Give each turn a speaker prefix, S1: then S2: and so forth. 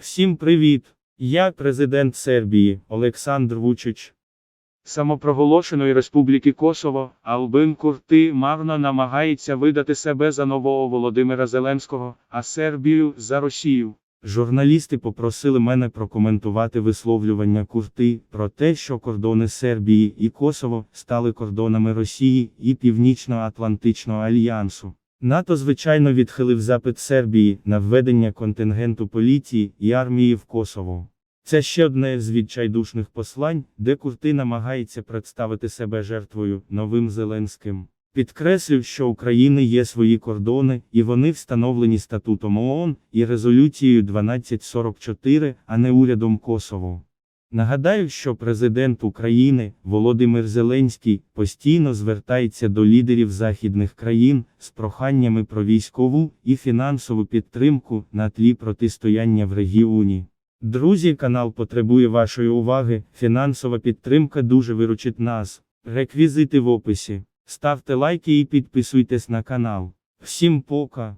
S1: Всім привіт! Я президент Сербії Олександр Вучич. Самопроголошеної Республіки Косово, Албин Курти марно намагається видати себе за нового Володимира Зеленського, а Сербію за Росію. Журналісти попросили мене прокоментувати висловлювання Курти про те, що кордони Сербії і Косово стали кордонами Росії і Північно-Атлантичного альянсу. НАТО звичайно відхилив запит Сербії на введення контингенту поліції і армії в Косово. Це ще одне з відчайдушних послань, де Курти намагається представити себе жертвою новим Зеленським. Підкреслив, що України є свої кордони, і вони встановлені статутом ООН і резолюцією 1244, а не урядом Косово. Нагадаю, що президент України Володимир Зеленський постійно звертається до лідерів західних країн з проханнями про військову і фінансову підтримку на тлі протистояння в регіоні. Друзі, канал потребує вашої уваги. Фінансова підтримка дуже виручить нас. Реквізити в описі. Ставте лайки і підписуйтесь на канал. Всім пока!